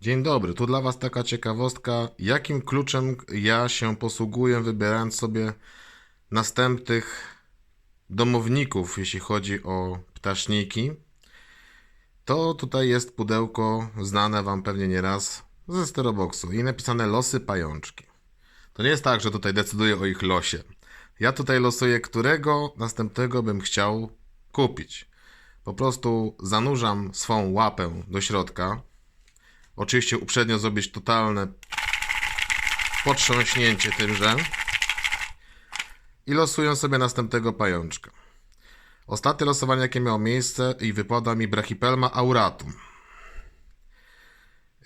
Dzień dobry, tu dla Was taka ciekawostka, jakim kluczem ja się posługuję, wybierając sobie następnych domowników, jeśli chodzi o ptaszniki. To tutaj jest pudełko znane Wam pewnie nieraz ze stereoboxu i napisane losy pajączki. To nie jest tak, że tutaj decyduję o ich losie. Ja tutaj losuję, którego następnego bym chciał kupić. Po prostu zanurzam swą łapę do środka. Oczywiście uprzednio zrobić totalne potrząśnięcie tymże. I losuję sobie następnego pajączka. Ostatnie losowanie, jakie miało miejsce i wypada mi Brachypelma auratum.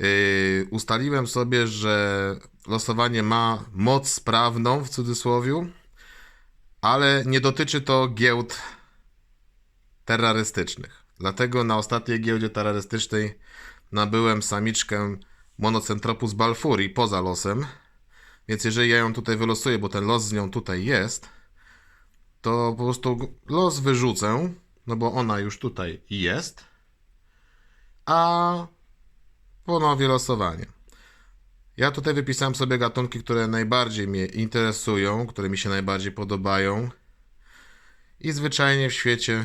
Yy, ustaliłem sobie, że losowanie ma moc sprawną w cudzysłowie, ale nie dotyczy to giełd terrorystycznych. Dlatego na ostatniej giełdzie terrorystycznej nabyłem samiczkę Monocentropus balfuri poza losem. Więc jeżeli ja ją tutaj wylosuję, bo ten los z nią tutaj jest, to po prostu los wyrzucę, no bo ona już tutaj jest, a ponowię losowanie. Ja tutaj wypisałem sobie gatunki, które najbardziej mnie interesują, które mi się najbardziej podobają. I zwyczajnie w świecie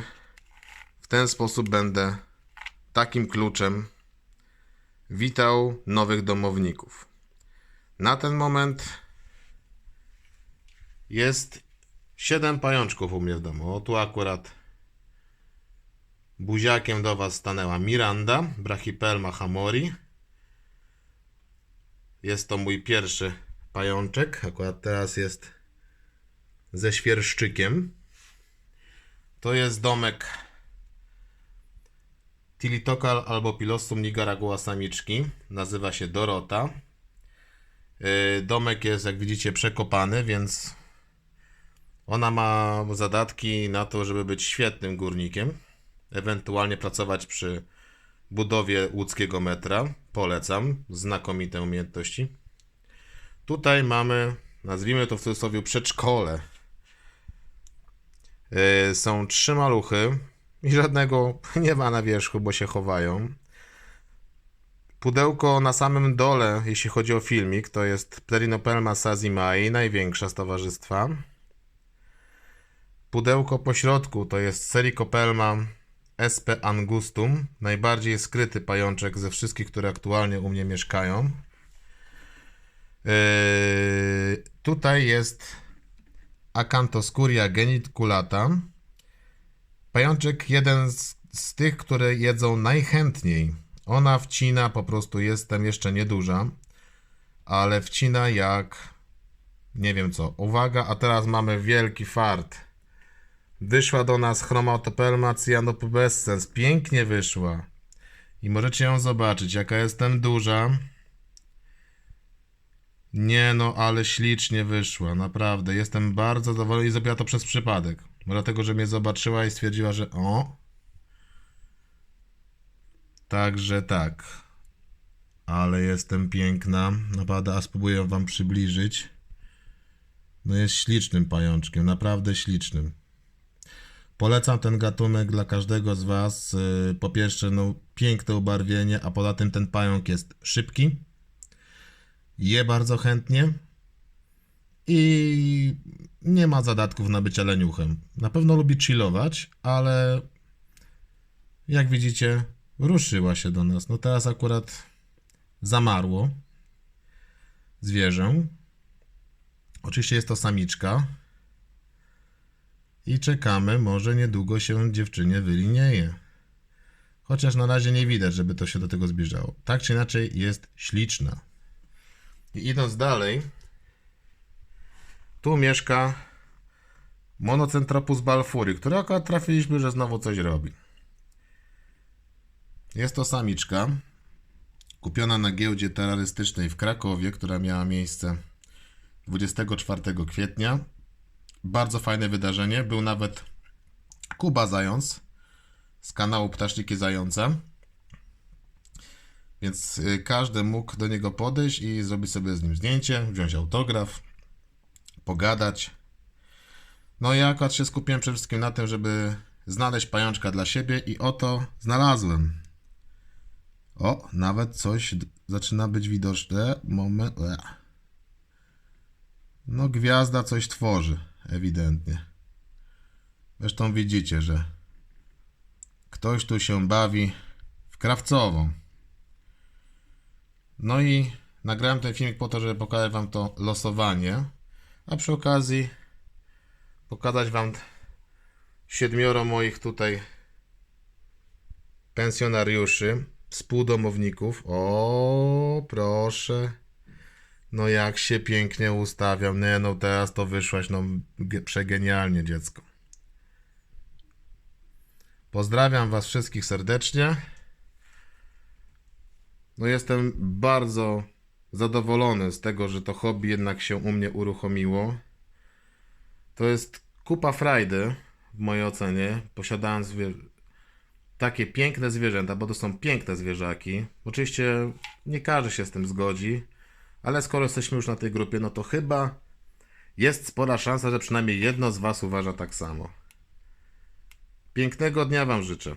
w ten sposób będę takim kluczem witał nowych domowników. Na ten moment jest 7 pajączków u mnie w domu. O tu akurat buziakiem do Was stanęła Miranda, Brachypelma hamori. Jest to mój pierwszy pajączek. Akurat teraz jest ze świerszczykiem. To jest domek Tilitokal albo Pilossum nigaragua samiczki. Nazywa się Dorota. Yy, Domek jest, jak widzicie, przekopany, więc ona ma zadatki na to, żeby być świetnym górnikiem. Ewentualnie pracować przy budowie łódzkiego metra. Polecam. Znakomite umiejętności. Tutaj mamy, nazwijmy to w cudzysłowie, przedszkole. Yy, Są trzy maluchy i żadnego nie ma na wierzchu, bo się chowają. Pudełko na samym dole, jeśli chodzi o filmik, to jest Pterinopelma sazimai, największa z towarzystwa. Pudełko po środku to jest Sericopelma sp angustum, najbardziej skryty pajączek ze wszystkich, które aktualnie u mnie mieszkają. Yy, tutaj jest Acanthoscuria geniculata. Pajączek jeden z, z tych, które jedzą najchętniej. Ona wcina, po prostu jestem jeszcze nieduża, ale wcina jak nie wiem co. Uwaga, a teraz mamy wielki fart. Wyszła do nas Chromatopelma cyanopubescens. Pięknie wyszła. I możecie ją zobaczyć, jaka jestem duża. Nie no, ale ślicznie wyszła, naprawdę. Jestem bardzo zadowolony i zrobiła to przez przypadek. Dlatego, że mnie zobaczyła i stwierdziła, że o. Także tak. Ale jestem piękna. Naprawdę, a spróbuję wam przybliżyć. No jest ślicznym pajączkiem, naprawdę ślicznym. Polecam ten gatunek dla każdego z Was. Yy, Po pierwsze, no, piękne ubarwienie, a poza tym ten pająk jest szybki. Je bardzo chętnie. I nie ma zadatków na bycie leniuchem. Na pewno lubi chillować, ale jak widzicie, ruszyła się do nas. No teraz akurat zamarło zwierzę. Oczywiście jest to samiczka. I czekamy, może niedługo się dziewczynie wylinieje. Chociaż na razie nie widać, żeby to się do tego zbliżało. Tak czy inaczej jest śliczna. I idąc dalej, tu mieszka Monocentropus balfuri, który akurat trafiliśmy, że znowu coś robi. Jest to samiczka, kupiona na giełdzie terrorystycznej w Krakowie, która miała miejsce 24 kwietnia. Bardzo fajne wydarzenie. Był nawet Kuba Zając z kanału Ptaszniki Zająca. Więc y, każdy mógł do niego podejść i zrobić sobie z nim zdjęcie, wziąć autograf, pogadać. No ja akurat się skupiłem przede wszystkim na tym, żeby znaleźć pajączka dla siebie i oto znalazłem. O, nawet coś zaczyna być widoczne. Moment. No, gwiazda coś tworzy, ewidentnie. Zresztą widzicie, że ktoś tu się bawi w krawcową. No i nagrałem ten filmik po to, żeby pokazać Wam to losowanie, a przy okazji pokazać Wam siedmioro moich tutaj pensjonariuszy, współdomowników. O, proszę. No jak się pięknie ustawiam. Nie no, teraz to wyszłaś no ge- przegenialnie, dziecko. Pozdrawiam Was wszystkich serdecznie. No jestem bardzo zadowolony z tego, że to hobby jednak się u mnie uruchomiło. To jest kupa frajdy w mojej ocenie, posiadając takie piękne zwierzęta, bo to są piękne zwierzaki. Oczywiście nie każdy się z tym zgodzi, ale skoro jesteśmy już na tej grupie, no to chyba jest spora szansa, że przynajmniej jedno z Was uważa tak samo. Pięknego dnia Wam życzę.